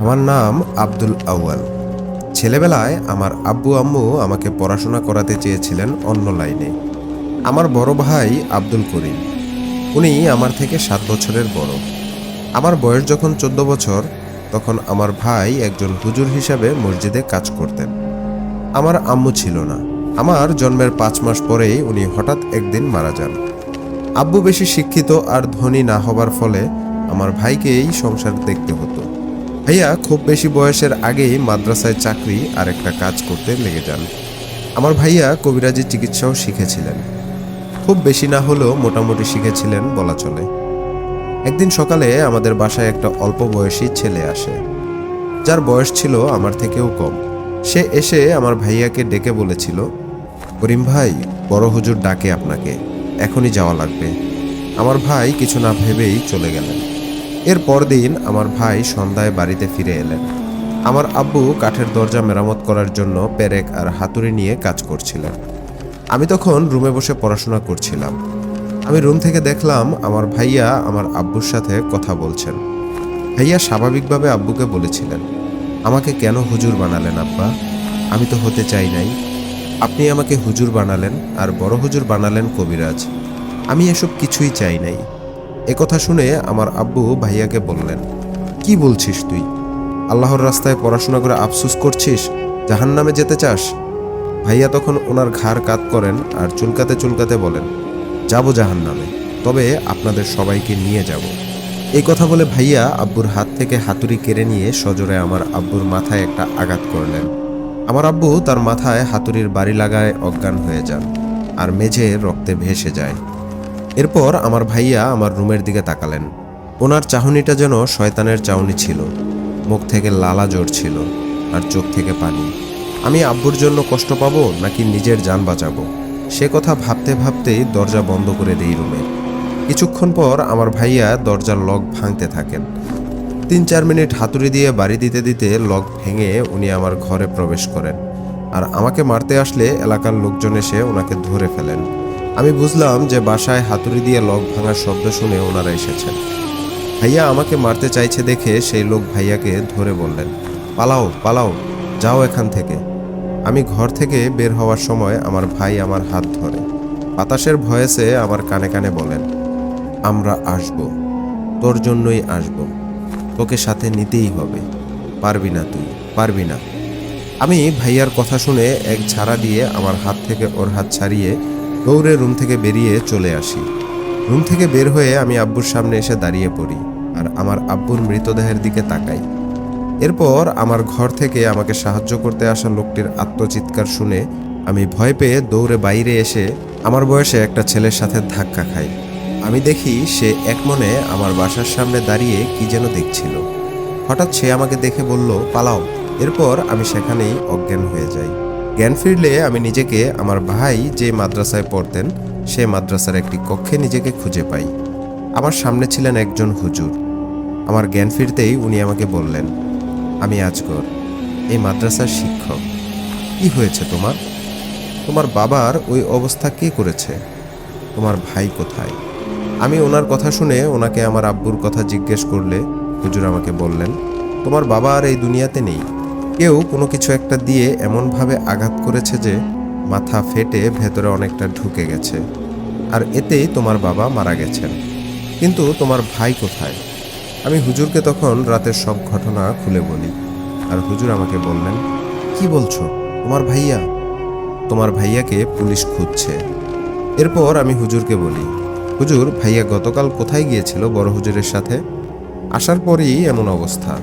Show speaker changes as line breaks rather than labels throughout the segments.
আমার নাম আব্দুল আউয়াল। ছেলেবেলায় আমার আব্বু আম্মু আমাকে পড়াশোনা করাতে চেয়েছিলেন অন্য লাইনে। আমার বড় ভাই আব্দুল করিম। উনি আমার থেকে সাত বছরের বড়। আমার বয়স যখন চোদ্দ বছর, তখন আমার ভাই একজন হুজুর হিসাবে মসজিদে কাজ করতেন। আমার আম্মু ছিল না। আমার জন্মের পাঁচ মাস পরেই উনি হঠাৎ একদিন মারা যান। আব্বু বেশি শিক্ষিত আর ধনী না হবার ফলে আমার ভাইকেই সংসার দেখতে হতো। ভাইয়া খুব বেশি বয়সের আগেই মাদ্রাসায় চাকরি আর একটা কাজ করতে লেগে যান। আমার ভাইয়া কবিরাজি চিকিৎসাও শিখেছিলেন। খুব বেশি না হলেও মোটামুটি শিখেছিলেন বলা চলে। একদিন সকালে আমাদের বাসায় একটা অল্প বয়সী ছেলে আসে। যার বয়স ছিল আমার থেকেও কম। সে এসে আমার ভাইয়াকে ডেকে বলেছিল, করিম ভাই, বড় হুজুর ডাকে আপনাকে। এখনই যাওয়া লাগবে। আমার ভাই কিছু না ভেবেই চলে গেলেন। এর পরদিন আমার ভাই সন্ধ্যায় বাড়িতে ফিরে এলেন। আমার আব্বু কাঠের দরজা মেরামত করার জন্য পেরেক আর হাতুড়ি নিয়ে কাজ করছিলেন। আমি তখন রুমে বসে পড়াশোনা করছিলাম। আমি রুম থেকে দেখলাম আমার ভাইয়া আমার আব্বুর সাথে কথা বলছেন। ভাইয়া স্বাভাবিকভাবে আব্বুকে বলেছিলেন, আমাকে কেন হুজুর বানালেন আব্বা? আমি তো হতে চাই নাই। আপনি আমাকে হুজুর বানালেন আর বড় হুজুর বানালেন কবিরাজ। আমি এসব কিছুই চাই নাই। একথা শুনে আমার আব্বু ভাইয়াকে বললেন, কি বলছিস তুই? আল্লাহর রাস্তায় পড়াশোনা করে আফসুস করছিস? জাহান নামে যেতে চাস? ভাইয়া তখন ওনার ঘাড় কাত করেন আর চুলকাতে চুলকাতে বলেন, যাব জাহান নামে তবে আপনাদের সবাইকে নিয়ে যাব। এই কথা বলে ভাইয়া আব্বুর হাত থেকে হাতুড়ি কেড়ে নিয়ে সজোরে আমার আব্বুর মাথায় একটা আঘাত করলেন। আমার আব্বু তার মাথায় হাতুড়ির বাড়ি লাগায় অজ্ঞান হয়ে যান আর মেঝে রক্তে ভেসে যায়। এরপর আমার ভাইয়া আমার রুমের দিকে তাকালেন। ওনার চাহনিটা যেন শয়তানের চাউনি ছিল। মুখ থেকে লালা ছিল আর চোখ থেকে পানি। আমি আব্বুর জন্য কষ্ট পাবো নাকি নিজের যান বাঁচাবো? সে কথা ভাবতে ভাবতেই দরজা বন্ধ করে দেই রুমে। কিছুক্ষণ পর আমার ভাইয়া দরজার লক ভাঙতে থাকেন। তিন চার মিনিট হাতুড়ি দিয়ে বাড়ি দিতে দিতে লক ভেঙে উনি আমার ঘরে প্রবেশ করেন। আর আমাকে মারতে আসলে এলাকার লোকজন এসে ওনাকে ধরে ফেলেন। আমি বুঝলাম যে বাসায় হাতুড়ি দিয়ে লক ভাঙার শব্দ শুনে ওনারা এসেছেন। ভাইয়া আমাকে মারতে চাইছে দেখে সেই লোক ভাইয়াকে ধরে বললেন, পালাও পালাও, যাও এখান থেকে। আমি ঘর থেকে বের হওয়ার সময় আমার ভাই আমার হাত ধরে। বাতাসের ভয়েসে আমার কানে কানে বলেন, আমরা আসব, তোর জন্যই আসব। তোকে সাথে নিতেই হবে। পারবি না তুই, পারবি না। আমি ভাইয়ার কথা শুনে এক ছাড়া দিয়ে আমার হাত থেকে ওর হাত ছাড়িয়ে দৌড়ে রুম থেকে বেরিয়ে চলে আসি। রুম থেকে বের হয়ে আমি আব্বুর সামনে এসে দাঁড়িয়ে পড়ি আর আমার আব্বুর মৃতদেহের দিকে তাকাই। এরপর আমার ঘর থেকে আমাকে সাহায্য করতে আসা লোকটির আত্মচিৎকার শুনে আমি ভয় পেয়ে দৌড়ে বাইরে এসে আমার বয়সে একটা ছেলের সাথে ধাক্কা খাই। আমি দেখি সে এক মনে আমার বাসার সামনে দাঁড়িয়ে কি যেন দেখছিল। হঠাৎ সে আমাকে দেখে বলল, পালাও। এরপর আমি সেখানেই অজ্ঞান হয়ে যাই। জ্ঞান ফিরলে আমি নিজেকে, আমার ভাই যে মাদ্রাসায় পড়তেন, সে মাদ্রাসার একটি কক্ষে নিজেকে খুঁজে পাই। আমার সামনে ছিলেন একজন হুজুর। আমার জ্ঞান ফিরতেই উনি আমাকে বললেন, আমি আজগর, এই মাদ্রাসার শিক্ষক। কি হয়েছে তোমার? তোমার বাবার ওই অবস্থা কে করেছে? তোমার ভাই কোথায়? আমি ওনার কথা শুনে ওনাকে আমার আব্বুর কথা জিজ্ঞেস করলে হুজুর আমাকে বললেন, তোমার বাবা আর এই দুনিয়াতে নেই। কেউ কোনো কিছু একটা দিয়ে এমনভাবে আঘাত করেছে যে মাথা ফেটে ভেতরে অনেকটা ঢুকে গেছে। আর এতেই তোমার বাবা মারা গেছেন। কিন্তু তোমার ভাই কোথায়? আমি হুজুরকে তখন রাতের সব ঘটনা খুলে বলি। আর হুজুর আমাকে বললেন, কি বলছো? তোমার ভাইয়া? তোমার ভাইয়াকে পুলিশ খুঁজছে। এরপর আমি হুজুরকে বলি, হুজুর, ভাইয়া গতকাল কোথায় গিয়েছিল বড় হুজুরের সাথে? আসার পরেই এমন অবস্থা।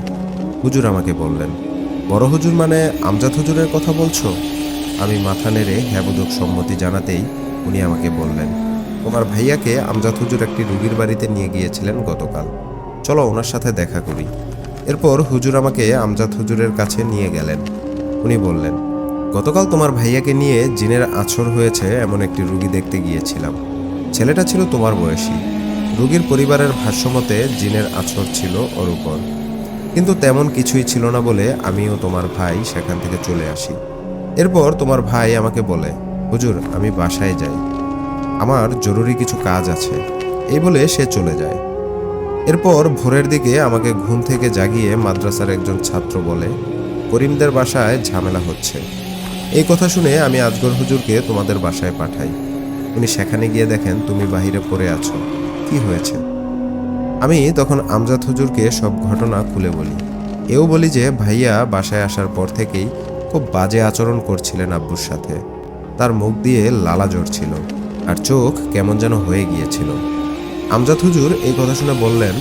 হুজুর আমাকে বললেন বড় হুজুর মানে আমজাদ হুজুরের কথা বলছো? আমি মাথা নেড়ে হ্যাবোধক সম্মতি জানাতেই উনি আমাকে বললেন তোমার ভাইয়াকে আমজাদ হুজুর একটি রুগীর বাড়িতে নিয়ে গিয়েছিলেন গতকাল। চলো ওনার সাথে দেখা করি। এরপর হুজুর আমাকে আমজাদ হুজুরের কাছে নিয়ে গেলেন। উনি বললেন, গতকাল তোমার ভাইয়াকে নিয়ে জিনের আছর হয়েছে এমন একটি রুগী দেখতে গিয়েছিলাম। ছেলেটা ছিল তোমার বয়সী। রুগীর পরিবারের ভাষ্যমতে জিনের আছর ছিল ওর উপর। কিন্তু তেমন কিছুই ছিল না বলে আমিও তোমার ভাই সেখান থেকে চলে আসি। এরপর তোমার ভাই আমাকে বলে, হুজুর, আমি বাসায় যাই। আমার জরুরি কিছু কাজ আছে। এই বলে সে চলে যায়। এরপর ভোরের দিকে আমাকে ঘুম থেকে জাগিয়ে মাদ্রাসার একজন ছাত্র বলে, করিমদের বাসায় ঝামেলা হচ্ছে। এই কথা শুনে আমি আজগর হুজুরকে তোমাদের বাসায় পাঠাই। উনি সেখানে গিয়ে দেখেন তুমি বাহিরে পড়ে আছো। কি হয়েছে? আমি তখন আমজাদ হুজুরকে সব ঘটনা খুলে বলি। এও বলি যে, ভাইয়া বাসায় আসার পর থেকেই খুব বাজে আচরণ করছিলেন আব্বুর সাথে। তার মুখ দিয়ে লালা ছিল আর চোখ কেমন যেন হয়ে গিয়েছিল। আমজাদ হুজুর এই কথা শুনে বললেন,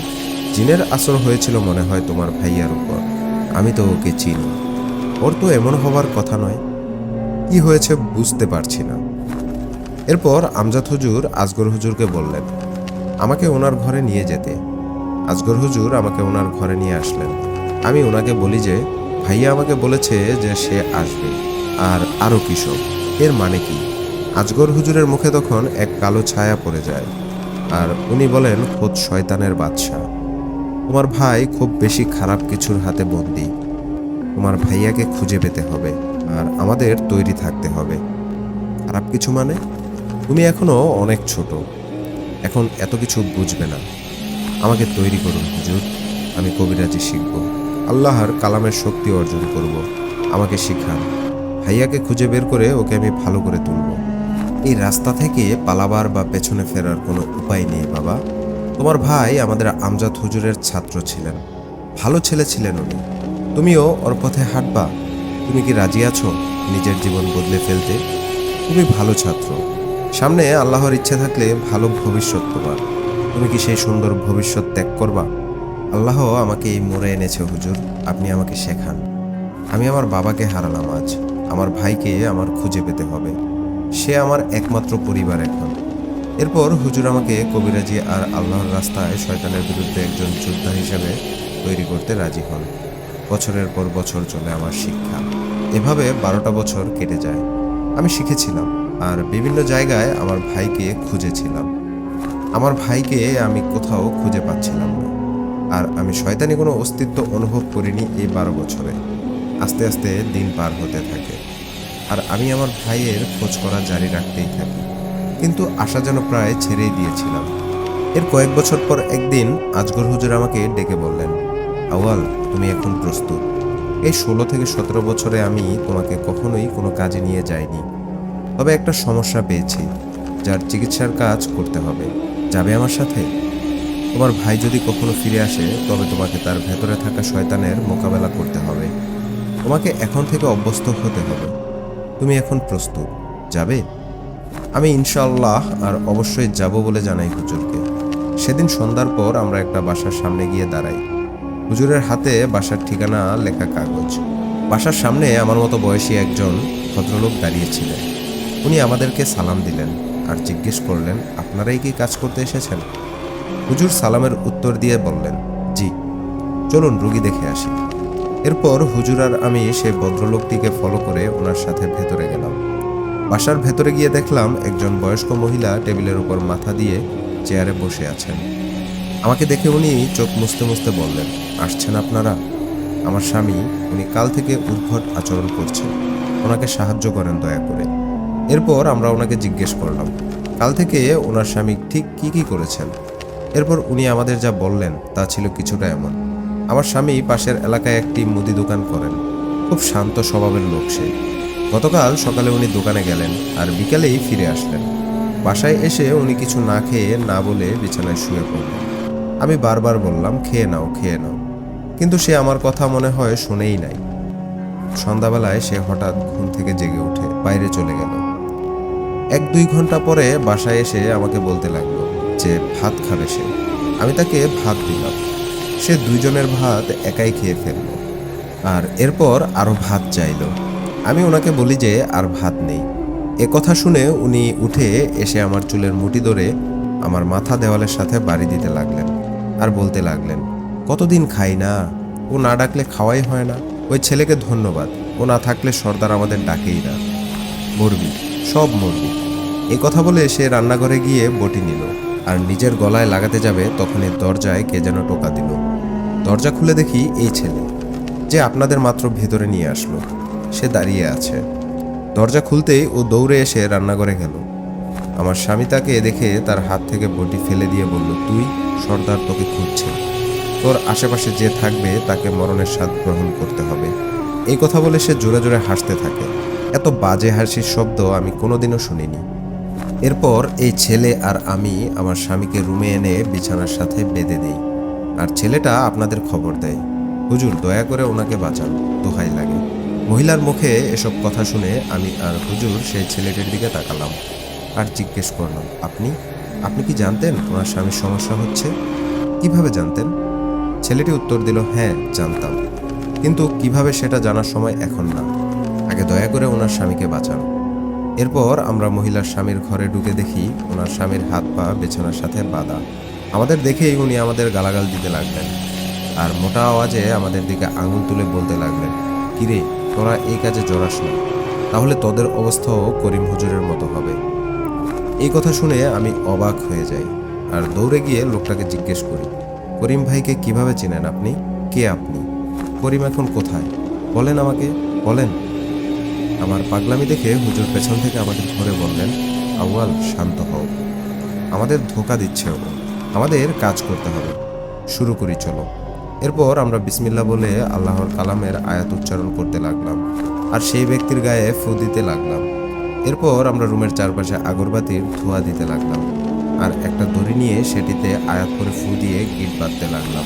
জিনের আসর হয়েছিল মনে হয় তোমার ভাইয়ার উপর। আমি তো ওকে চিনি। ওর তো এমন হবার কথা নয়। কি হয়েছে বুঝতে পারছি না। এরপর আমজাদ হুজুর আজগর হুজুরকে বললেন আমাকে ওনার ঘরে নিয়ে যেতে। আজগর হুজুর আমাকে ওনার ঘরে নিয়ে আসলেন। আমি ওনাকে বলি যে, ভাইয়া আমাকে বলেছে যে সে আসবে, আর আরও কিসব এর মানে কি? আজগর হুজুরের মুখে তখন এক কালো ছায়া পড়ে যায়, আর উনি বলেন, খোদ শয়তানের বাদশা তোমার ভাই খুব বেশি খারাপ কিছুর হাতে বন্দি। তোমার ভাইয়াকে খুঁজে পেতে হবে, আর আমাদের তৈরি থাকতে হবে। খারাপ কিছু মানে? তুমি এখনও অনেক ছোট। এখন এত কিছু বুঝবে না। আমাকে তৈরি করুন, হুজুর। আমি কবিরাজি শিখব। আল্লাহর কালামের শক্তি অর্জন করব। আমাকে শিখান। ভাইয়াকে খুঁজে বের করে ওকে আমি ভালো করে তুলব। এই রাস্তা থেকে পালাবার বা পেছনে ফেরার কোনো উপায় নেই, বাবা। তোমার ভাই আমাদের আমজাদ হুজুরের ছাত্র ছিলেন। ভালো ছেলে ছিলেন উনি। তুমিও ওর পথে হাঁটবা। তুমি কি রাজি আছো নিজের জীবন বদলে ফেলতে? তুমি ভালো ছাত্র। সামনে আল্লাহর ইচ্ছে থাকলে ভালো ভবিষ্যৎ তোমার। তুমি কি সেই সুন্দর ভবিষ্যৎ ত্যাগ করবা? আল্লাহ আমাকে এই মোড়ে এনেছে, হুজুর। আপনি আমাকে শেখান। আমি আমার বাবাকে হারালাম আজ। আমার ভাইকে আমার খুঁজে পেতে হবে। সে আমার একমাত্র পরিবার এখন। এরপর হুজুর আমাকে কবিরাজি আর আল্লাহর রাস্তায় শয়তানের বিরুদ্ধে একজন যোদ্ধা হিসেবে তৈরি করতে রাজি হন। বছরের পর বছর চলে আমার শিক্ষা। এভাবে বারোটা বছর কেটে যায়। আমি শিখেছিলাম। আর বিভিন্ন জায়গায় আমার ভাইকে খুঁজেছিলাম। আমার ভাইকে আমি কোথাও খুঁজে পাচ্ছিলাম না। আর আমি শয়তানি কোনো অস্তিত্ব অনুভব করিনি এই বারো বছরে। আস্তে আস্তে দিন পার হতে থাকে। আর আমি আমার ভাইয়ের খোঁজ করা জারি রাখতেই থাকি। কিন্তু আশা যেন প্রায় ছেড়েই দিয়েছিলাম। এর কয়েক বছর পর একদিন আজগর হুজুর আমাকে ডেকে বললেন আওয়াল তুমি এখন প্রস্তুত। এই ষোলো থেকে সতেরো বছরে আমি তোমাকে কখনোই কোনো কাজে নিয়ে যাইনি। তবে একটা সমস্যা পেয়েছি, যার চিকিৎসার কাজ করতে হবে। যাবে আমার সাথে? তোমার ভাই যদি কখনো ফিরে আসে, তবে তোমাকে তার ভেতরে থাকা শয়তানের মোকাবেলা করতে হবে। তোমাকে এখন থেকে অভ্যস্ত হতে হবে। তুমি এখন প্রস্তুত। যাবে? আমি ইনশাআল্লাহ আর অবশ্যই যাব বলে জানাই হুজুরকে। সেদিন সন্ধ্যার পর আমরা একটা বাসার সামনে গিয়ে দাঁড়াই। হুজুরের হাতে বাসার ঠিকানা লেখা কাগজ। বাসার সামনে আমার মতো বয়সী একজন ভদ্রলোক দাঁড়িয়েছিলেন উনি আমাদেরকে সালাম দিলেন আর জিজ্ঞেস করলেন, আপনারাই কি কাজ করতে এসেছেন? হুজুর সালামের উত্তর দিয়ে বললেন, জি, চলুন রুগী দেখে আসি। এরপর হুজুর আর আমি সেই ভদ্রলোকটিকে ফলো করে ওনার সাথে ভেতরে গেলাম। বাসার ভেতরে গিয়ে দেখলাম একজন বয়স্ক মহিলা টেবিলের উপর মাথা দিয়ে চেয়ারে বসে আছেন। আমাকে দেখে উনি চোখ মুছতে মুছতে বললেন, আসছেন আপনারা? আমার স্বামী, উনি কাল থেকে উদ্ভট আচরণ করছেন। ওনাকে সাহায্য করেন দয়া করে। এরপর আমরা ওনাকে জিজ্ঞেস করলাম, কাল থেকে ওনার স্বামী ঠিক কি কি করেছেন? এরপর উনি আমাদের যা বললেন তা ছিল কিছুটা এমন, আমার স্বামী পাশের এলাকায় একটি মুদি দোকান করেন, খুব শান্ত স্বভাবের লোক সে। গতকাল সকালে উনি দোকানে গেলেন আর বিকালেই ফিরে আসলেন। বাসায় এসে উনি কিছু না খেয়ে না বলে বিছানায় শুয়ে পড়লেন। আমি বারবার বললাম, খেয়ে নাও খেয়ে নাও। কিন্তু সে আমার কথা মনে হয় শুনেই নাই। সন্ধ্যাবেলায় সে হঠাৎ ঘুম থেকে জেগে উঠে বাইরে চলে গেল। এক দুই ঘণ্টা পরে বাসায় এসে আমাকে বলতে লাগল যে ভাত খাবে সে। আমি তাকে ভাত দিলাম। সে দুইজনের ভাত একাই খেয়ে ফেলল। আর এরপর আরও ভাত চাইলো। আমি ওনাকে বলি যে আর ভাত নেই। এ কথা শুনে উনি উঠে এসে আমার চুলের মুটি ধরে আমার মাথা দেওয়ালের সাথে বাড়ি দিতে লাগলেন আর বলতে লাগলেন, কতদিন খাই না? ও না ডাকলে খাওয়াই হয় না। ওই ছেলেকে ধন্যবাদ। ও না থাকলে সর্দার আমাদের ডাকেই না। মরবি সব মরবি এই কথা বলে সে রান্নাঘরে গিয়ে বটি নিল, আর নিজের গলায় লাগাতে যাবে তখনই দরজায় কে যেন টোকা দিল। দরজা খুলে দেখি এই ছেলে, যে আপনাদের মাত্র ভেতরে নিয়ে আসলো। সে দাঁড়িয়ে আছে। দরজা খুলতেই ও দৌড়ে এসে রান্নাঘরে গেল। আমার স্বামী তাকে দেখে তার হাত থেকে বটি ফেলে দিয়ে বলল, তুই সর্দার তোকে খুঁজছে। তোর আশেপাশে যে থাকবে তাকে মরণের স্বাদ গ্রহণ করতে হবে। এই কথা বলে সে জোরে জোরে হাসতে থাকে। এত বাজে হাসির শব্দ আমি কোনোদিনও শুনিনি। এরপর এই ছেলে আর আমি আমার স্বামীকে রুমে এনে বিছানার সাথে বেঁধে দিই। আর ছেলেটা আপনাদের খবর দেয়। হুজুর, দয়া করে ওনাকে বাঁচান, দোহাই লাগে। মহিলার মুখে এসব কথা শুনে আমি আর হুজুর সেই ছেলেটির দিকে তাকালাম আর জিজ্ঞেস করলাম, আপনি আপনি কি জানতেন ওনার স্বামীর সমস্যা হচ্ছে? কীভাবে জানতেন? ছেলেটি উত্তর দিল হ্যাঁ জানতাম। কিন্তু কীভাবে সেটা জানার সময় এখন না। আগে দয়া করে ওনার স্বামীকে বাঁচান। এরপর আমরা মহিলার স্বামীর ঘরে ঢুকে দেখি ওনার স্বামীর হাত পা বিছানার সাথে বাঁধা। আমাদের দেখেই উনি আমাদের গালাগাল দিতে লাগলেন আর মোটা আওয়াজে আমাদের দিকে আঙুল তুলে বলতে লাগলেন, কিরে, তোরা এই কাজে জড়াস না। তাহলে তোদের অবস্থাও করিম হুজুরের মতো হবে। এই কথা শুনে আমি অবাক হয়ে যাই আর দৌড়ে গিয়ে লোকটাকে জিজ্ঞেস করি, করিম ভাইকে কীভাবে চেনেন আপনি? কে আপনি? করিম এখন কোথায়? বলেন আমাকে, বলেন। আমার পাগলামি দেখে হুজুর পেছন থেকে আমাদের ধরে বললেন, আউয়াল, শান্ত হও। আমাদের ধোকা দিচ্ছে ও। আমাদের কাজ করতে হবে। শুরু করি, চলো। এরপর আমরা বিসমিল্লা বলে আল্লাহর কালামের আয়াত উচ্চারণ করতে লাগলাম আর সেই ব্যক্তির গায়ে ফু দিতে লাগলাম। এরপর আমরা রুমের চারপাশে আগরবাতির ধোঁয়া দিতে লাগলাম আর একটা দড়ি নিয়ে সেটিতে আয়াত করে ফু দিয়ে গিট বাঁধতে লাগলাম।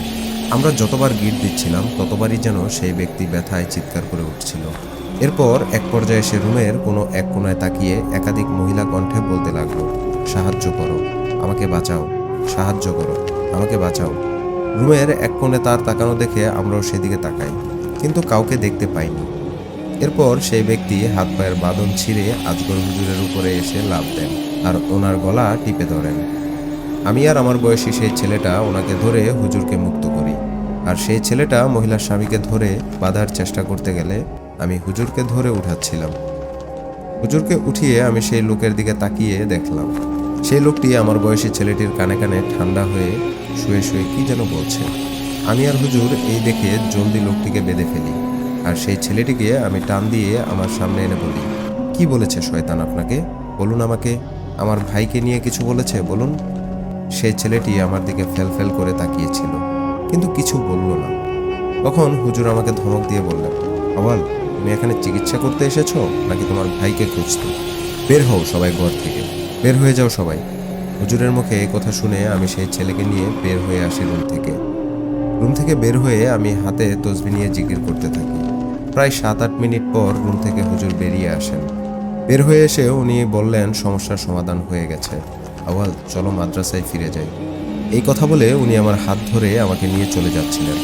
আমরা যতবার গিট দিচ্ছিলাম, ততবারই যেন সেই ব্যক্তি ব্যথায় চিৎকার করে উঠছিল। এরপর এক পর্যায়ে সে রুমের কোনো এক কোনায় তাকিয়ে একাধিক মহিলা কণ্ঠে বলতে লাগল, সাহায্য করো, আমাকে বাঁচাও, সাহায্য করো, আমাকে বাঁচাও। রুমের এক কোণে তার তাকানো দেখে আমরাও সেদিকে তাকাই, কিন্তু কাউকে দেখতে পাইনি। এরপর সেই ব্যক্তি হাত পায়ের বাঁধন ছিঁড়ে আজগর হুজুরের উপরে এসে লাভ দেন আর ওনার গলা টিপে ধরেন। আমি আর আমার বয়সী সেই ছেলেটা ওনাকে ধরে হুজুরকে মুক্ত করি, আর সেই ছেলেটা মহিলার স্বামীকে ধরে বাঁধার চেষ্টা করতে গেলে আমি হুজুরকে ধরে উঠাচ্ছিলাম। হুজুরকে উঠিয়ে আমি সেই লোকের দিকে তাকিয়ে দেখলাম। সেই লোকটি আমার বয়সী ছেলেটির কানে কানে ঠান্ডা হয়ে শুয়ে শুয়ে কি যেন বলছে। আমি আর হুজুর এই দেখে জলদি লোকটিকে বেঁধে ফেলি আর সেই ছেলেটিকে আমি টান দিয়ে আমার সামনে এনে বলি, কি বলেছে শয়তান আপনাকে? বলুন আমাকে। আমার ভাইকে নিয়ে কিছু বলেছে, বলুন। সেই ছেলেটি আমার দিকে ফেল করে তাকিয়েছিল, কিন্তু কিছু বলল না। তখন হুজুর আমাকে ধমক দিয়ে বললেন, আওয়াল তুমি এখানে চিকিৎসা করতে এসেছ নাকি তোমার ভাইকে খুঁজতে? বের হও সবাই ঘর থেকে। বের হয়ে যাও সবাই। হুজুরের মুখে এই কথা শুনে আমি সেই ছেলেকে নিয়ে বের হয়ে আসি রুম থেকে। রুম থেকে বের হয়ে আমি হাতে তসবি নিয়ে জিকির করতে থাকি। প্রায় সাত আট মিনিট পর রুম থেকে হুজুর বেরিয়ে আসেন। বের হয়ে এসে উনি বললেন, সমস্যার সমাধান হয়ে গেছে। আওয়াল চলো মাদ্রাসায় ফিরে যাই। এই কথা বলে উনি আমার হাত ধরে আমাকে নিয়ে চলে যাচ্ছিলেন।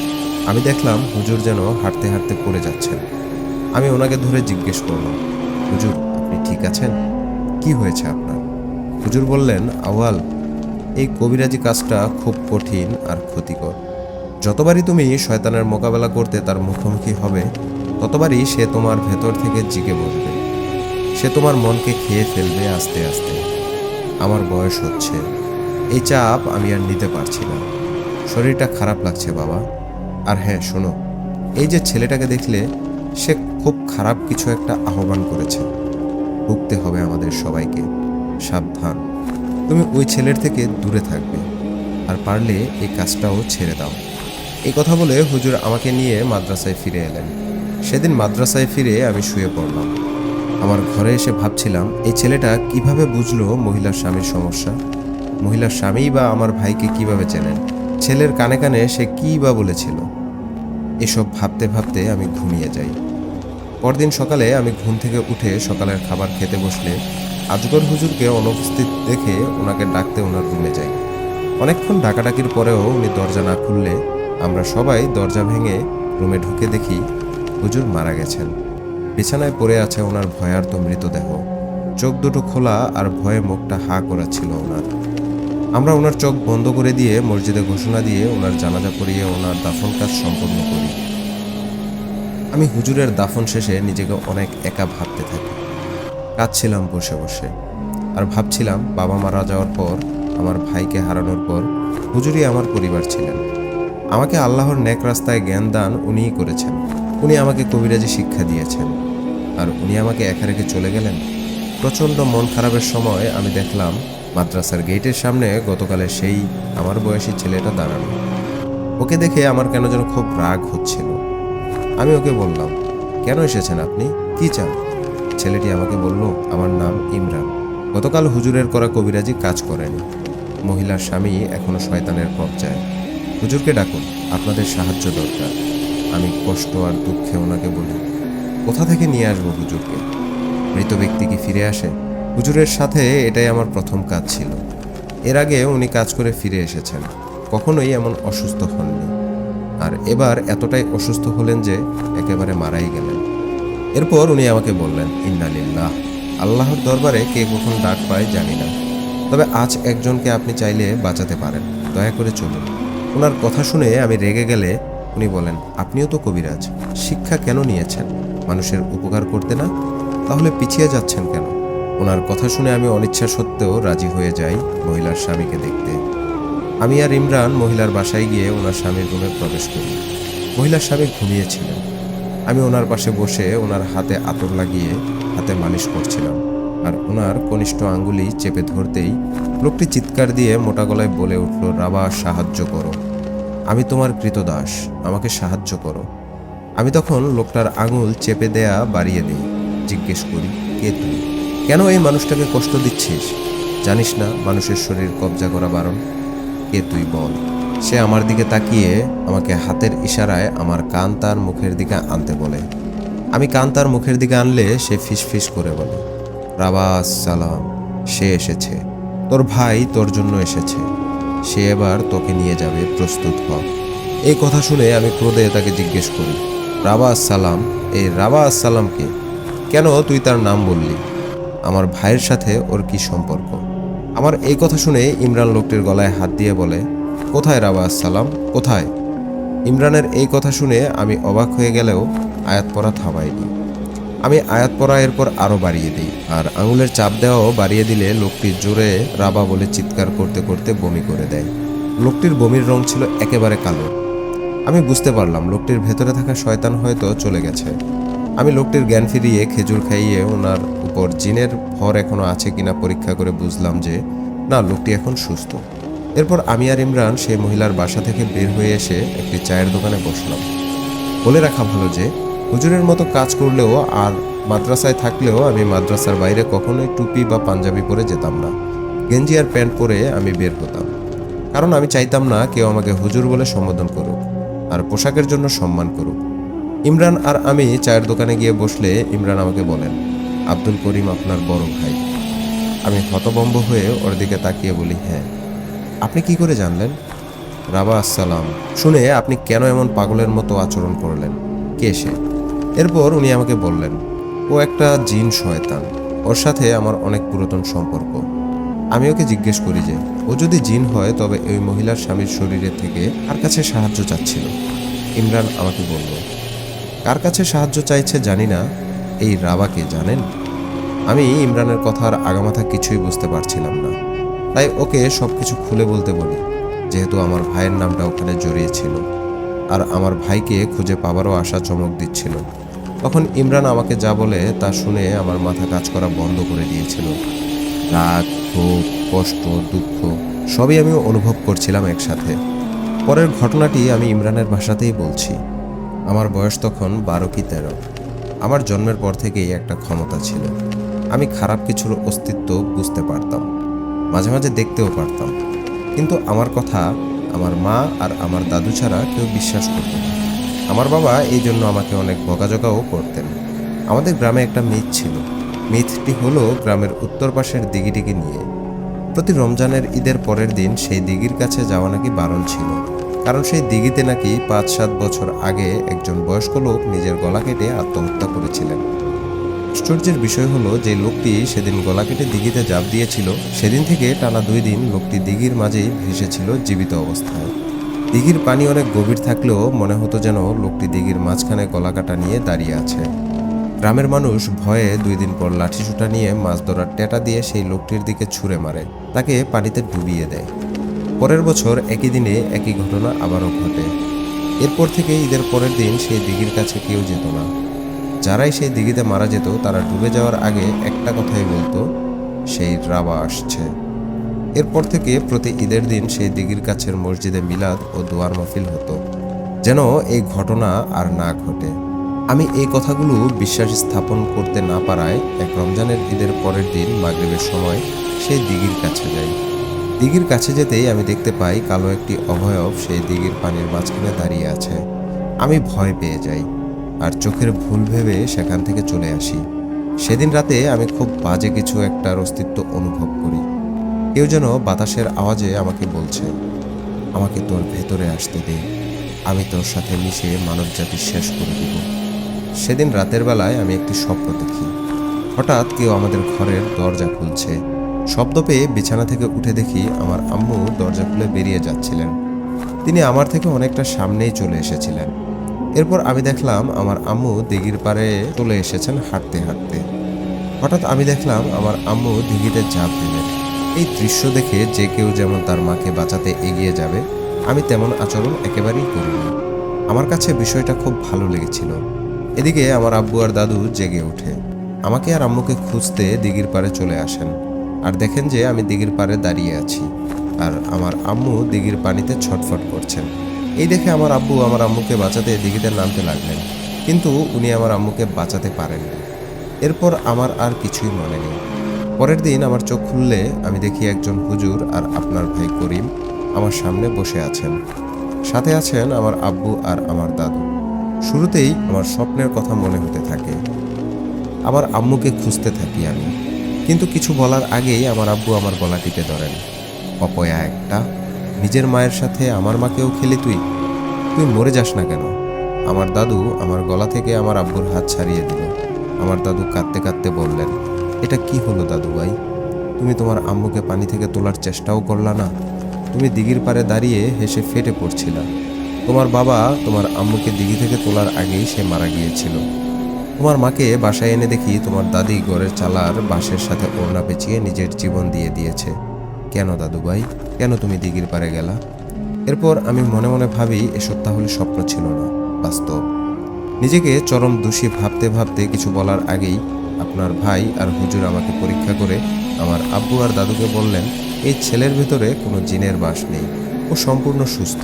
আমি দেখলাম হুজুর যেন হাঁটতে হাঁটতে পড়ে যাচ্ছেন। আমি ওনাকে ধরে জিজ্ঞেস করলাম, হুজুর, আপনি ঠিক আছেন? কি হয়েছে আপনার? হুজুর বললেন আওয়াল এই কবিরাজি কাজটা খুব কঠিন আর ক্ষতিকর। যতবারই তুমি শয়তানের মোকাবেলা করতে তার মুখোমুখি হবে, ততবারই সে তোমার ভেতর থেকে জিগে বসবে। সে তোমার মনকে খেয়ে ফেলবে আস্তে আস্তে। আমার বয়স হচ্ছে। এই চাপ আমি আর নিতে পারছি না। শরীরটা খারাপ লাগছে, বাবা। আর হ্যাঁ শোনো, এই যে ছেলেটাকে দেখলে সে খুব খারাপ কিছু একটা আহ্বান করেছে। ভুগতে হবে আমাদের সবাইকে। সাবধান। তুমি ওই ছেলের থেকে দূরে থাকবে। আর পারলে এই কাজটাও ছেড়ে দাও। এই কথা বলে হুজুর আমাকে নিয়ে মাদ্রাসায় ফিরে এলেন। সেদিন মাদ্রাসায় ফিরে আমি শুয়ে পড়লাম। আমার ঘরে এসে ভাবছিলাম, এই ছেলেটা কীভাবে বুঝলো মহিলার স্বামীর সমস্যা? মহিলার স্বামী বা আমার ভাইকে কীভাবে চেনেন? ছেলের কানে কানে সে কী বা বলেছিল? এসব ভাবতে ভাবতে আমি ঘুমিয়ে যাই। পরদিন সকালে আমি ঘুম থেকে উঠে সকালের খাবার খেতে বসলে আজগর হুজুরকে অনুপস্থিত দেখে ওনাকে ডাকতে ওনার রুমে যাই। অনেকক্ষণ ডাকাডাকির পরেও উনি দরজা না খুললে আমরা সবাই দরজা ভেঙে রুমে ঢুকে দেখি হুজুর মারা গেছেন। বিছানায় পড়ে আছে ওনার ভয়ার্ত মৃতদেহ। চোখ দুটো খোলা আর ভয়ে মুখটা হা করা ছিল ওনার। আমরা ওনার চোখ বন্ধ করে দিয়ে মসজিদে ঘোষণা দিয়ে ওনার জানাজা পড়িয়ে ওনার দাফন কাজ সম্পন্ন করি। আমি হুজুরের দাফন শেষে নিজেকে অনেক একা ভাবতে থাকি। কাঁদছিলাম বসে বসে। আর ভাবছিলাম বাবা মারা যাওয়ার পর, আমার ভাইকে হারানোর পর হুজুরই আমার পরিবার ছিলেন। আমাকে আল্লাহর নেক রাস্তায় জ্ঞান দান উনিই করেছেন। উনি আমাকে কবিরাজি শিক্ষা দিয়েছেন। আর উনি আমাকে একা রেখে চলে গেলেন? প্রচণ্ড মন খারাপের সময় আমি দেখলাম মাদ্রাসার গেটের সামনে গতকালে সেই আমার বয়সী ছেলেটা দাঁড়ানো ওকে দেখে আমার কেন যেন খুব রাগ হচ্ছিল। আমি ওকে বললাম, কেন এসেছেন আপনি? কি চান? ছেলেটি আমাকে বলল, আমার নাম ইমরান। গতকাল হুজুরের করা কবিরাজি কাজ করেনি। মহিলার স্বামী এখনও শয়তানের কবজায় হুজুরকে ডাকুন, আপনাদের সাহায্য দরকার। আমি কষ্ট আর দুঃখে ওনাকে বলি, কোথা থেকে নিয়ে আসব হুজুরকে? মৃত ব্যক্তি কি ফিরে আসে? হুজুরের সাথে এটাই আমার প্রথম কাজ ছিল। এর আগে উনি কাজ করে ফিরে এসেছেন। কখনোই এমন অসুস্থ হননি। আর এবার এতটাই অসুস্থ হলেন যে একেবারে মারাই গেলেন। এরপর উনি আমাকে বললেন ইন্নালিল্লাহ আল্লাহর দরবারে কে কখন ডাক পায় জানি না। তবে আজ একজনকে আপনি চাইলে বাঁচাতে পারেন। দয়া করে চলুন। ওনার কথা শুনে আমি রেগে গেলে উনি বলেন, আপনিও তো কবিরাজ, শিক্ষা কেন নিয়েছেন? মানুষের উপকার করতে না? তাহলে পিছিয়ে যাচ্ছেন কেন? ওনার কথা শুনে আমি অনিচ্ছা সত্ত্বেও রাজি হয়ে যাই মহিলার স্বামীকে দেখতে। আমি আর ইমরান মহিলার বাসায় গিয়ে ওনার স্বামীর রুমে প্রবেশ করি। মহিলার স্বামী ঘুমিয়েছিলেন। আমি ওনার পাশে বসে ওনার হাতে আতর লাগিয়ে হাতে মালিশ করছিলাম আর ওনার কনিষ্ঠ আঙ্গুলি চেপে ধরতেই লোকটি চিৎকার দিয়ে মোটা গলায় বলে উঠল, রাবা, সাহায্য করো। আমি তোমার কৃতদাস, আমাকে সাহায্য করো। আমি তখন লোকটার আঙুল চেপে দেয়া বাড়িয়ে দিই, জিজ্ঞেস করি, কে তুই কেন এই মানুষটাকে কষ্ট দিচ্ছিস? জানিস না মানুষের শরীর কবজা করা বারণ? কে তুই বল, সে আমার দিকে তাকিয়ে আমাকে হাতের ইশারায় আমার কান তার মুখের দিকে আনতে বলে। আমি কান তার মুখের দিকে আনলে সে ফিস ফিস করে বলে রাবাস সালাম, সে এসেছে। তোর ভাই তোর জন্য এসেছে। সে এবার তোকে নিয়ে যাবে প্রস্তুত হ। এই কথা শুনে আমি ক্রোধে তাকে জিজ্ঞেস করি, রাবা, সালাম, এই রাবা সালামকে কেন তুই তার নাম বললি? আমার ভাইয়ের সাথে ওর কি সম্পর্ক? আমার এই কথা শুনে ইমরান লোকটির গলায় হাত দিয়ে বলে, কোথায় রাবা সালাম কোথায়? ইমরানের এই কথা শুনে আমি অবাক হয়ে গেলেও আয়াত পড়া থামাইনি আমি আয়াত পড়া এরপর আরও বাড়িয়ে দিই আর আঙুলের চাপ দেওয়াও বাড়িয়ে দিলে লোকটি জোরে রাবা বলে চিৎকার করতে করতে বমি করে দেয়। লোকটির বমির রং ছিল একেবারে কালো। আমি বুঝতে পারলাম লোকটির ভেতরে থাকা শয়তান হয়তো চলে গেছে। আমি লোকটির জ্ঞান ফিরিয়ে খেজুর খাইয়ে ওনার উপর জিনের ভর এখনও আছে কিনা পরীক্ষা করে বুঝলাম যে, না, লোকটি এখন সুস্থ। এরপর আমি আর ইমরান সেই মহিলার বাসা থেকে বের হয়ে এসে একটি চায়ের দোকানে বসলাম। বলে রাখা ভালো যে, হুজুরের মতো কাজ করলেও আর মাদ্রাসায় থাকলেও আমি মাদ্রাসার বাইরে কখনোই টুপি বা পাঞ্জাবি পরে যেতাম না। গেঞ্জি আর প্যান্ট পরে আমি বের হতাম। কারণ আমি চাইতাম না কেউ আমাকে হুজুর বলে সম্বোধন করুক, আর পোশাকের জন্য সম্মান করুক। ইমরান আর আমি চায়ের দোকানে গিয়ে বসলে ইমরান আমাকে বলেন, আব্দুল করিম আপনার বড় ভাই। আমি হতবম্ব হয়ে ওর দিকে তাকিয়ে বলি হ্যাঁ আপনি কি করে জানলেন? রাবা, আসসালাম। শুনে আপনি কেন এমন পাগলের মতো আচরণ করলেন? কে সে? এরপর উনি আমাকে বললেন, ও একটা জিন শয়তান। ওর সাথে আমার অনেক পুরাতন সম্পর্ক। আমি ওকে জিজ্ঞেস করি যে, ও যদি জিন হয় তবে ওই মহিলার স্বামীর শরীরে থেকে কার কাছে সাহায্য চাচ্ছিল? ইমরান আমাকে বলল কার কাছে সাহায্য চাইছে জানি না। এই রাবাকে জানেন? আমি ইমরানের কথার আগামাথা কিছুই বুঝতে পারছিলাম না। তাই ওকে সব কিছু খুলে বলতে বলি, যেহেতু আমার ভাইয়ের নামটা ওখানে জড়িয়ে ছিল। আর আমার ভাইকে খুঁজে পাবারও আশা চমক দিচ্ছিল। তখন ইমরান আমাকে যা বলে তা শুনে আমার মাথা কাজ করা বন্ধ করে দিয়েছিল। রাগ, ক্ষোভ, কষ্ট, দুঃখ, সবই আমি অনুভব করছিলাম একসাথে। পরের ঘটনাটি আমি ইমরানের ভাষাতেই বলছি। আমার বয়স তখন বারো কি তেরো। আমার জন্মের পর থেকেই একটা ক্ষমতা ছিল। আমি খারাপ কিছুর অস্তিত্ব বুঝতে পারতাম, মাঝে মাঝে দেখতেও পারতাম। কিন্তু আমার কথা আমার মা আর আমার দাদু ছাড়া কেউ বিশ্বাস করত না। আমার বাবা এই জন্য আমাকে অনেক বকাঝকাও করতেন। আমাদের গ্রামে একটা মিথ ছিল। মিথটি হলো গ্রামের উত্তর পাশের দিঘিটিকে নিয়ে। প্রতি রমজানের ঈদের পরের দিন সেই দিঘির কাছে যাওয়া নাকি বারণ ছিল। কারণ সেই দিঘিতে নাকি পাঁচ সাত বছর আগে একজন বয়স্ক লোক নিজের গলা কেটে আত্মহত্যা করেছিলেন। আশ্চর্যের বিষয় হলো, যে লোকটি সেদিন গলা কেটে দিঘিতে জাপ দিয়েছিল, সেদিন থেকে টানা দুই দিন লোকটি দিঘির মাঝেই ভেসেছিল জীবিত অবস্থায়। দিঘির পানি অনেক গভীর থাকলেও মনে হতো যেন লোকটি দিঘির মাঝখানে গলা কাটা নিয়ে দাঁড়িয়ে আছে। গ্রামের মানুষ ভয়ে দুই দিন পর লাঠিসুটা নিয়ে মাছ ধরার টেটা দিয়ে সেই লোকটির দিকে ছুঁড়ে মারে, তাকে পানিতে ডুবিয়ে দেয়। পরের বছর একই দিনে একই ঘটনা আবারও ঘটে। এরপর থেকে ঈদের পরের দিন সেই দিঘির কাছে কেউ যেত না। যারাই সেই দিঘিতে মারা যেত, তারা ডুবে যাওয়ার আগে একটা কথাই বলতো, সেই রাবা আসছে। এরপর থেকে প্রতি ঈদের দিন সেই দিঘির কাছের মসজিদে মিলাদ ও দোয়ার মাহফিল হতো, যেন এই ঘটনা আর না ঘটে। আমি এই কথাগুলো বিশ্বাস স্থাপন করতে না পারায় এক রমজানের ঈদের পরের দিন মাগরিবের সময় সেই দিঘির কাছে যাই। দিঘির কাছে যেতেই আমি দেখতে পাই কালো একটি অভয়ব সেই দিঘির পানির মাঝখানে দাঁড়িয়ে আছে। আমি ভয় পেয়ে যাই আর চোখের ভুল ভেবে সেখান থেকে চলে আসি। সেদিন রাতে আমি খুব বাজে কিছু একটার অস্তিত্ব অনুভব করি। কেউ যেন বাতাসের আওয়াজে আমাকে বলছে, আমাকে তোর ভেতরে আসতে দে। আমি তোর সাথে মিশে মানব মানবজাতি শেষ করে দিব। সেদিন রাতের বেলায় আমি একটি স্বপ্ন দেখি। হঠাৎ কেউ আমাদের ঘরের দরজা খুলছে। শব্দ পেয়ে বিছানা থেকে উঠে দেখি আমার আম্মু দরজা খুলে বেরিয়ে যাচ্ছিলেন। তিনি আমার থেকে অনেকটা সামনেই চলে এসেছিলেন। এরপর আমি দেখলাম আমার আম্মু দিঘির পাড়ে চলে এসেছেন হাঁটতে হাঁটতে। হঠাৎ আমি দেখলাম আমার আম্মু দিঘিতে ঝাঁপ দিলেন। এই দৃশ্য দেখে যে কেউ যেমন তার মাকে বাঁচাতে এগিয়ে যাবে, আমি তেমন আচরণ একেবারেই করিনি আমার কাছে বিষয়টা খুব ভালো লেগেছিল। এদিকে আমার আব্বু আর দাদু জেগে ওঠে। আমাকে আর আম্মুকে খুঁজতে দিঘির পাড়ে চলে আসেন। আর দেখেন যে আমি দিঘির পাড়ে দাঁড়িয়ে আছি। আর আমার আম্মু দিঘির পানিতে ছটফট করছেন। এই দেখে আমার আব্বু আমার আম্মুকে বাঁচাতে দিঘিতে নামতে লাগলেন। কিন্তু উনি আমার আম্মুকে বাঁচাতে পারেননি এরপর আমার আর কিছুই মনে নেই। পরের দিন আমার চোখ খুললে আমি দেখি একজন হুজুর আর আপনার ভাই করিম আমার সামনে বসে আছেন। সাথে আছেন আমার আব্বু আর আমার দাদু। শুরুতেই আমার স্বপ্নের কথা মনে হতে থাকে। আমার আম্মুকে খুঁজতে থাকি আমি। কিন্তু কিছু বলার আগেই আমার আব্বু আমার গলা টিপে ধরেন, অপয়া একটা, নিজের মায়ের সাথে আমার মাকেও খেলি তুই তুই মরে যাস না কেন? আমার দাদু আমার গলা থেকে আমার আব্বুর হাত ছাড়িয়ে দিল। আমার দাদু কাঁদতে কাঁদতে বললেন, এটা কি হলো দাদু ভাই? তুমি তোমার আম্মুকে পানি থেকে তোলার চেষ্টাও করলা না। তুমি দিঘির পাড়ে দাঁড়িয়ে হেসে ফেটে পড়ছিলা। তোমার বাবা তোমার আম্মুকে দিঘি থেকে তোলার আগেই সে মারা গিয়েছিল। তোমার মাকে বাসায় এনে দেখি তোমার দাদি ঘরের চালার বাঁশের সাথে ওড়না পেঁচিয়ে নিজের জীবন দিয়ে দিয়েছে। কেন দাদু ভাই কেন তুমি দিঘির পারে গেলা? এরপর আমি মনে মনে ভাবি, এসব তাহলে স্বপ্ন ছিল না, বাস্তব। নিজেকে চরম দোষী ভাবতে ভাবতে কিছু বলার আগেই আপনার ভাই আর হুজুর আমাকে পরীক্ষা করে আমার আব্বু আর দাদুকে বললেন, এই ছেলের ভেতরে কোনো জিনের বাস নেই। ও সম্পূর্ণ সুস্থ।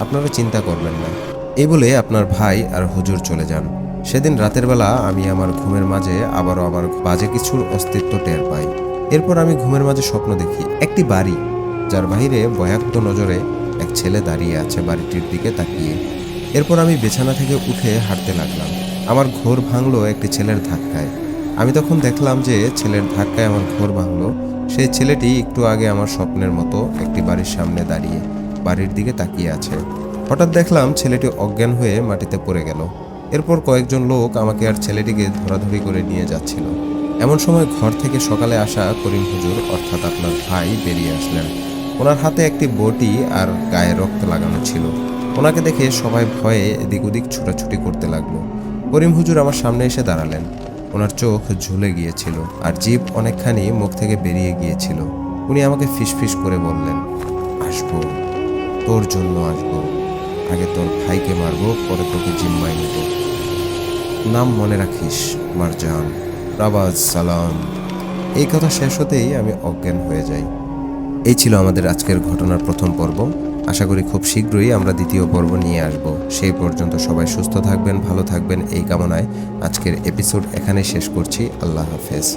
আপনারা চিন্তা করবেন না। এই বলে আপনার ভাই আর হুজুর চলে যান। সেদিন রাতের বেলা আমি আমার ঘুমের মাঝে আবারও আমার বাজে কিছুর অস্তিত্ব টের পাই। এরপর আমি ঘুমের মাঝে স্বপ্ন দেখি, একটি বাড়ি, যার বাইরে ভয়াক্ত নজরে এক ছেলে দাঁড়িয়ে আছে বাড়িটির দিকে তাকিয়ে। এরপর আমি বিছানা থেকে উঠে হাঁটতে লাগলাম। আমার ঘোর ভাঙলো একটি ছেলের ধাক্কায়। আমি তখন দেখলাম যে ছেলের ধাক্কায় আমার ঘোর ভাঙলো। সেই ছেলেটি একটু আগে আমার স্বপ্নের মতো একটি বাড়ির সামনে দাঁড়িয়ে বাড়ির দিকে তাকিয়ে আছে। হঠাৎ দেখলাম ছেলেটি অজ্ঞান হয়ে মাটিতে পড়ে গেল। এরপর কয়েকজন লোক আমাকে আর ছেলেটিকে ধরাধরি করে নিয়ে যাচ্ছিল। এমন সময় ঘর থেকে সকালে আসা করিম হুজুর, অর্থাৎ আপনার ভাই, বেরিয়ে আসলেন। ওনার হাতে একটি বটি আর গায়ে রক্ত লাগানো ছিল। ওনাকে দেখে সবাই ভয়ে এদিক ওদিক ছুটাছুটি করতে লাগল। করিম হুজুর আমার সামনে এসে দাঁড়ালেন। ওনার চোখ ঝুলে গিয়েছিল আর জীব অনেকখানি মুখ থেকে বেরিয়ে গিয়েছিল। উনি আমাকে ফিসফিস করে বললেন, আসব, তোর জন্য আসব। আগে তোর ভাইকে মারবো, পরে তোকে জিম্মায় নেব। নাম মনে রাখিস, মারজান। রাবাজ, সালাম। এই কথা শেষ হতেই আমি অজ্ঞান হয়ে যাই। এই ছিল আমাদের আজকের ঘটনার প্রথম পর্ব। আশা করি খুব শীঘ্রই আমরা দ্বিতীয় পর্ব নিয়ে আসব। সেই পর্যন্ত সবাই সুস্থ থাকবেন, ভালো থাকবেন এই কামনায় আজকের এপিসোড এখানে শেষ করছি। আল্লাহ হাফেজ।